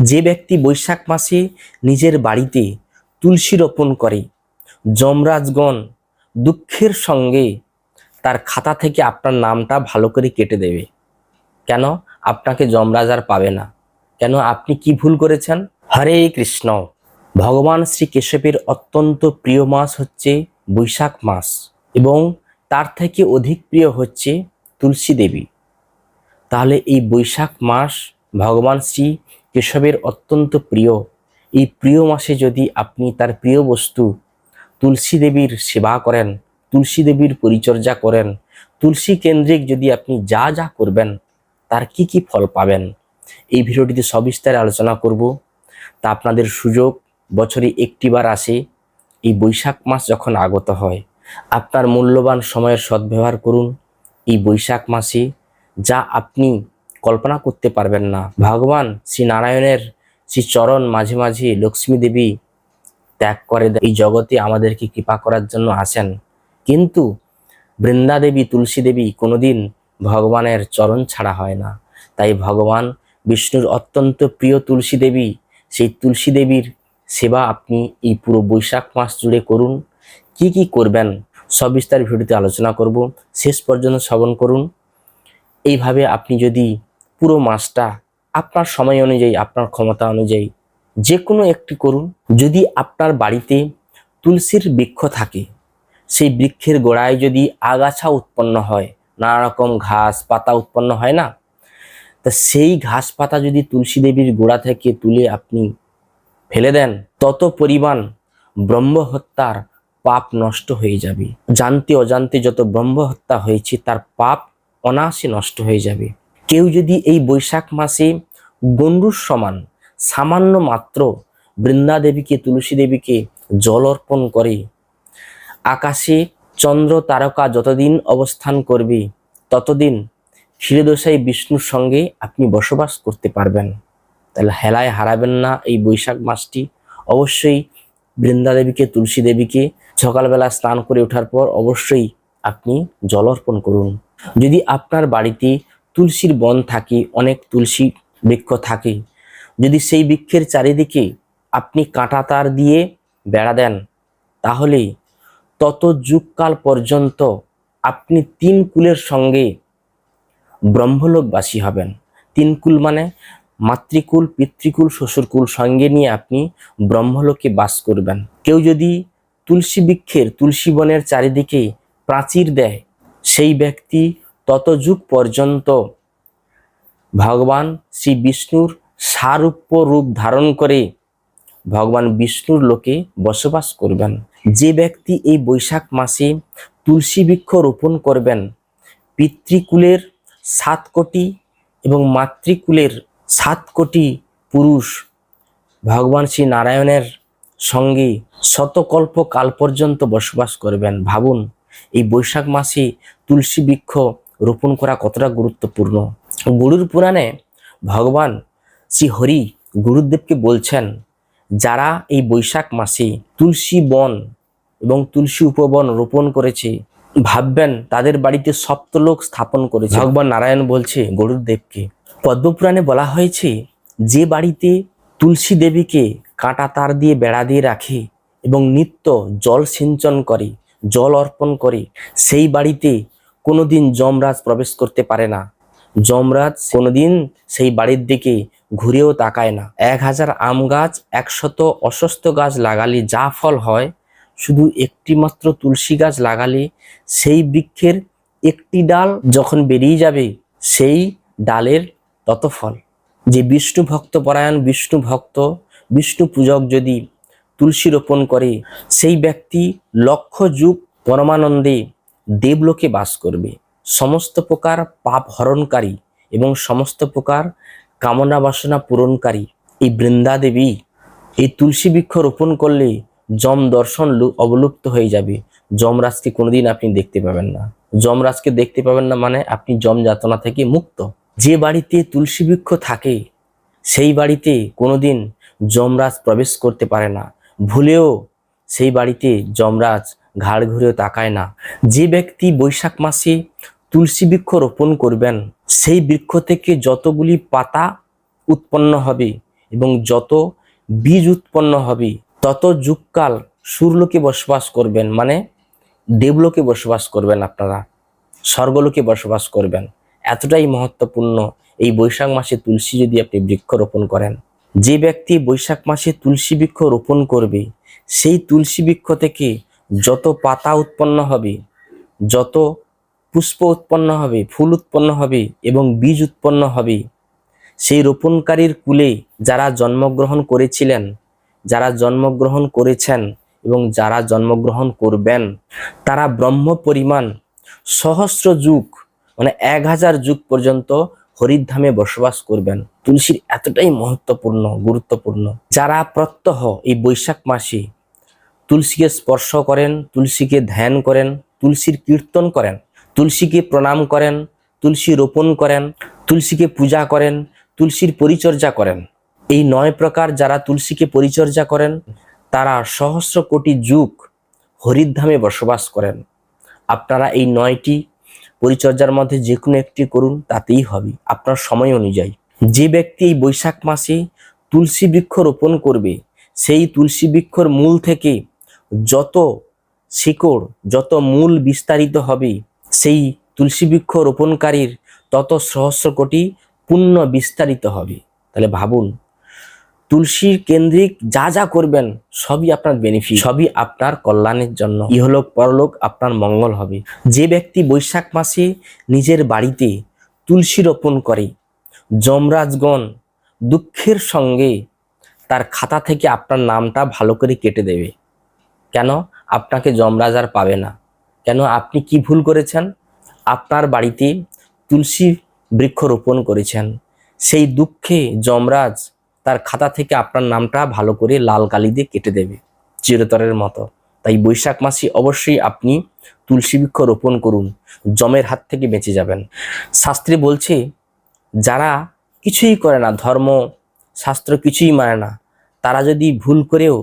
যে ব্যক্তি বৈশাখ মাসে নিজের বাড়িতে তুলসী রোপণ করে, যমরাজগণ দুঃখের সঙ্গে তার খাতা থেকে আপনার নামটা ভালো করে কেটে দেবে। কেন? আপনাকে যমরাজ আর পাবে না। কেন? আপনি কি ভুল করেছেন? হরে কৃষ্ণ। ভগবান শ্রী কেশবের অত্যন্ত প্রিয় মাস হচ্ছে বৈশাখ মাস এবং তার থেকে অধিক প্রিয় হচ্ছে তুলসী দেবী। তাহলে এই বৈশাখ মাস ভগবান শ্রী কেশবের অত্যন্ত প্রিয়। এই প্রিয় মাসে যদি আপনি তার প্রিয় বস্তু তুলসী দেবীর সেবা করেন, তুলসী দেবীর পরিচর্যা করেন, তুলসী কেন্দ্রিক যদি আপনি যা যা করবেন, তার কি কি ফল পাবেন, এই ভিডিওটিতে সবিস্তারে আলোচনা করব। তা আপনাদের সুযোগ, বছরে একটিবার আসে, এই বৈশাখ মাস যখন আগত হয়, আপনার মূল্যবান সময়ের সদ্ব্যবহার করুন। এই বৈশাখ মাসে যা আপনি কল্পনা করতে পারবেন না। ভগবান শ্রী নারায়ণের শ্রী চরণ মাঝে মাঝে লক্ষ্মী দেবী ত্যাগ করে। এই জগতে আমাদেরকে কৃপা করার জন্য আসেন। কিন্তু বৃন্দা দেবী, তুলসী দেবী কোনোদিন ভগবানের চরণ ছাড়া হয় না। তাই ভগবান বিষ্ণুর অত্যন্ত প্রিয় তুলসী দেবী, সেই তুলসী দেবীর সেবা আপনি এই পুরো বৈশাখ মাস জুড়ে করুন। কি কি করবেন সবিস্তার ভিডিওতে আলোচনা করব। শেষ পর্যন্ত শ্রবণ করুন। এইভাবে আপনি যদি পুরো মাসটা আপনার সময় অনুযায়ী, আপনার ক্ষমতা অনুযায়ী যে কোনো একটি করুন। যদি আপনার বাড়িতে তুলসীর বৃক্ষ থাকে, সেই বৃক্ষের গোড়ায় যদি আগাছা উৎপন্ন হয় নানা রকম ঘাস পাতা উৎপন্ন হয় না? তা সেই ঘাস পাতা যদি তুলসী দেবীর গোড়া থেকে তুলে আপনি ফেলে দেন, তত পরিমাণ ব্রহ্মহত্যার পাপ নষ্ট হয়ে যাবে। জানতে অজান্তে যত ব্রহ্মহত্যা হয়েছে, তার পাপ অনায়াসে নষ্ট হয়ে যাবে। কেউ যদি এই বৈশাখ মাসে গন্ডুর সমান সামান্য মাত্র বৃন্দা দেবীকে, তুলসী দেবীকে জল অর্পণ করে, আকাশে চন্দ্র তারকা যতদিন অবস্থান করবে, ততদিন ক্ষীরদশাই বিষ্ণুর সঙ্গে আপনি বসবাস করতে পারবেন। তাহলে হেলায় হারাবেন না এই বৈশাখ মাসটি। অবশ্যই বৃন্দা দেবীকে, তুলসী দেবীকে সকালবেলা স্নান করে ওঠার পর অবশ্যই আপনি জল অর্পণ করুন। যদি আপনার বাড়িতে তুলসীর বন থাকে, অনেক তুলসী বৃক্ষ থাকে। যদি সেই বৃক্ষের চারিদিকে আপনি কাঁটা তার দিয়ে বেড়া দেন, তাহলে তত যুগকাল পর্যন্ত আপনি তিন কুলের সঙ্গে ব্রহ্মলোকবাসী হবেন। তিন কুল মানে মাতৃকুল, পিতৃকুল, শ্বশুরকুল সঙ্গে নিয়ে আপনি ব্রহ্মলোকে বাস করবেন। কেউ যদি তুলসী বৃক্ষের, তুলসী বনের চারিদিকে প্রাচীর দেয়, সেই ব্যক্তি তত যুগ পর্যন্ত ভগবান শ্রী বিষ্ণুর সারূপ্য রূপ ধারণ করে ভগবান বিষ্ণুর লোকে বসবাস করবেন। যে ব্যক্তি এই বৈশাখ মাসে তুলসী বৃক্ষ রোপণ করবেন, পিতৃকুলের সাত কোটি এবং মাতৃকুলের সাত কোটি পুরুষ ভগবান শ্রী নারায়ণের সঙ্গে শতকল্প কাল পর্যন্ত বসবাস করবেন। ভাবুন, এই বৈশাখ মাসে তুলসী বৃক্ষ রোপণ করা কতটা গুরুত্বপূর্ণ? গরুর পুরাণে ভগবান শ্রী হরি গুরুদেবকে বলছেন, যারা এই বৈশাখ মাসে তুলসী বন এবং তুলসী উপবন রোপণ করেছে, ভাববেন তাদের বাড়িতে সপ্তলোক স্থাপন করেছে। ভগবান নারায়ণ বলছে গরুর দেবকে পদ্মপুরাণে বলা হয়েছে, যে বাড়িতে তুলসী দেবীকে কাঁটা তার দিয়ে বেড়া দিয়ে রাখে এবং নিত্য জল সিঞ্চন করে, জল অর্পণ করে, সেই বাড়িতে কোনোদিন যমরাজ প্রবেশ করতে পারে না। যমরাজ কোনোদিন সেই বাড়ির দিকে ঘুরেও তাকায় না। এক হাজার আম গাছ, একশত অসস্ত গাছ লাগালে যা ফল হয়, শুধু একটি মাত্র তুলসী গাছ লাগালে সেই বৃক্ষের একটি ডাল যখন বেরিয়ে যাবে, সেই ডালের তত ফল। যে বিষ্ণু ভক্ত পরায়ণ, বিষ্ণু ভক্ত, বিষ্ণু পূজক যদি তুলসী রোপণ করে, সেই ব্যক্তি লক্ষ যুগ পরমানন্দে দেবলোকে বাস করবে। সমস্ত প্রকার পাপ হরণকারী এবং সমস্ত প্রকার কামনা বাসনা পূরণকারী এই বৃন্দা দেবী এই তুলসী বৃক্ষ রোপণ করলে যম দর্শন অবলুপ্ত হয়ে যাবে। যমরাজকে কোনোদিন আপনি দেখতে পাবেন না। যমরাজকে দেখতে পাবেন না মানে আপনি যম যাতনা থেকে মুক্ত। যে বাড়িতে তুলসী বৃক্ষ থাকে, সেই বাড়িতে কোনোদিন যমরাজ প্রবেশ করতে পারে না। ভুলেও সেই বাড়িতে যমরাজ ঘাড় ঘুরেও তাকায় না। যে ব্যক্তি বৈশাখ মাসে তুলসী বৃক্ষ রোপণ করবেন, সেই বৃক্ষ থেকে যতগুলি পাতা উৎপন্ন হবে এবং যত বীজ উৎপন্ন হবে, তত যুগকাল সুরলোকে বসবাস করবেন মানে দেবলোকে বসবাস করবেন আপনারা, স্বর্গলোকে বসবাস করবেন। এতটাই মহত্বপূর্ণ এই বৈশাখ মাসে তুলসী যদি আপনি বৃক্ষ রোপণ করেন। যে ব্যক্তি বৈশাখ মাসে তুলসী বৃক্ষ রোপণ করবে, সেই তুলসী বৃক্ষ থেকে যত পাতা উৎপন্ন হবে, যত পুষ্প উৎপন্ন হবে, ফুল উৎপন্ন হবে এবং বীজ উৎপন্ন হবে, সেই রোপণকারীর কুলে যারা জন্মগ্রহণ করেছিলেন, যারা জন্মগ্রহণ করেছেন এবং যারা জন্মগ্রহণ করবেন, তারা ব্রহ্ম পরিমাণ সহস্র যুগ মানে এক হাজার যুগ পর্যন্ত হরিধামে বসবাস করবেন। তুলসীর এতটাই মহত্বপূর্ণ, গুরুত্বপূর্ণ। যারা প্রত্যহ এই বৈশাখ মাসে তুলসীকে স্পর্শ করেন, তুলসীকে ধ্যান করেন, তুলসীর কীর্তন করেন, তুলসীকে প্রণাম করেন, তুলসী রোপণ করেন, তুলসীকে পূজা করেন, তুলসীর পরিচর্যা করেন। এই নয় প্রকার যারা তুলসীকে পরিচর্যা করেন, তারা সহস্র কোটি যুগ হরিধামে বসবাস করেন। আপনারা এই নয়টি পরিচর্যার মধ্যে যে কোনো একটি করুন, তাতেই হবে। আপনার সময় অনুযায়ী। যে ব্যক্তি এই বৈশাখ মাসে তুলসী বৃক্ষ রোপণ করবে, সেই তুলসী বৃক্ষর মূল থেকে যত শিকড়, যত মূল বিস্তারিত হবে, সেই তুলসী বৃক্ষ রোপণকারীর তত সহস্র কোটি পুণ্য বিস্তারিত হবে। তাহলে ভাবুন, তুলসীর কেন্দ্রিক যা যা করবেন, সবই আপনার বেনিফিট সবই আপনার কল্যাণের জন্য। ইহলোক পরলোক আপনার মঙ্গল হবে। যে ব্যক্তি বৈশাখ মাসে নিজের বাড়িতে তুলসী রোপণ করে, যমরাজগণ দুঃখের সঙ্গে তার খাতা থেকে আপনার নামটা ভালো করে কেটে দেবে। কেন আপনাকে যমরাজ আর পাবে না? কেন আপনি কি ভুল করেছেন? আপনার বাড়িতে তুলসী বৃক্ষ রোপণ করেছেন। সেই দুঃখে যমরাজ তার খাতা থেকে আপনার নামটা ভালো করে লাল কালি দিয়ে কেটে দেবে, চিরতরের মতো। তাই বৈশাখ মাসে অবশ্যই আপনি তুলসী বৃক্ষ রোপণ করুন জমের হাত থেকে বেঁচে যাবেন। শাস্ত্রে বলছে, যারা কিছুই করে না, ধর্ম, শাস্ত্র কিছুই মানে না, তারা যদি ভুল করেও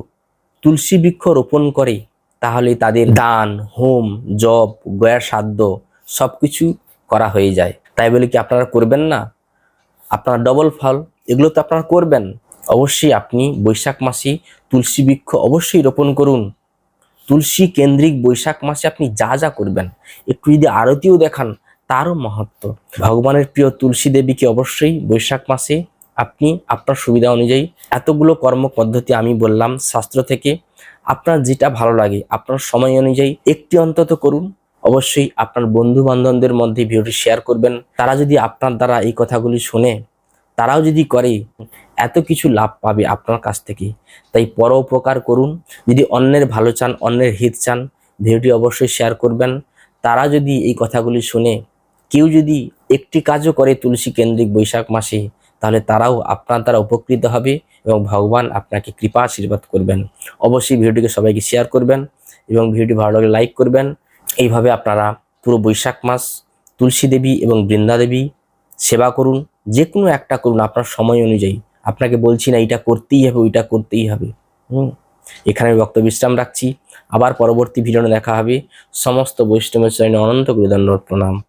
তুলসী বৃক্ষ রোপণ করে, তাহলে তাদের দান, হোম, জপ, গয়ার সাধ্য সব কিছু করা হয়ে যায়। তাই বলে কি আপনারা করবেন না? আপনার ডবল ফল, এগুলো তো আপনারা করবেন। অবশ্যই আপনি বৈশাখ মাসে তুলসী বৃক্ষ অবশ্যই রোপণ করুন। তুলসী কেন্দ্রিক বৈশাখ মাসে আপনি যা যা করবেন, একটু যদি আরতিও দেখান, তারও মহত্ব। ভগবানের প্রিয় তুলসী দেবীকে অবশ্যই বৈশাখ মাসে আপনি আপনার সুবিধা অনুযায়ী এতগুলো কর্ম পদ্ধতি আমি বললাম শাস্ত্র থেকে। আপনার যেটা ভালো লাগে, আপনার সময় অনুযায়ী একটি অন্তত করুন। অবশ্যই আপনার বন্ধু বান্ধবদের মধ্যে ভিডিওটি শেয়ার করবেন। তারা যদি আপনার দ্বারা এই কথাগুলি শোনে, তারাও যদি করে, এত কিছু লাভ পাবে আপনার কাছ থেকে। তাই পরোপকার করুন। যদি অন্যের ভালো চান, অন্যের হিত চান, ভিডিওটি অবশ্যই শেয়ার করবেন। তারা যদি এই কথাগুলি শুনে, কেউ যদি একটি কাজও করে তুলসী কেন্দ্রিক বৈশাখ মাসে তাহলে তারাও আপনার দ্বারা উপকৃত হবে এবং ভগবান আপনাকে কৃপা আশীর্বাদ করবেন। অবশ্যই ভিডিওটিকে সবাইকে শেয়ার করবেন এবং ভিডিওটি ভালো লাগলে লাইক করবেন। এইভাবে আপনারা পুরো বৈশাখ মাস তুলসী দেবী এবং বৃন্দা দেবী সেবা করুন। যে কোনো একটা করুন, আপনার সময় অনুযায়ী। আপনাকে বলছি না এটা করতেই হবে, ওইটা করতেই হবে। হুম। এখানে আমি বক্তব্য বিশ্রাম রাখছি। আবার পরবর্তী ভিডিও দেখা হবে। সমস্ত বৈষ্ণবের চরণে অনন্ত গুরুদণ্ড প্রণাম।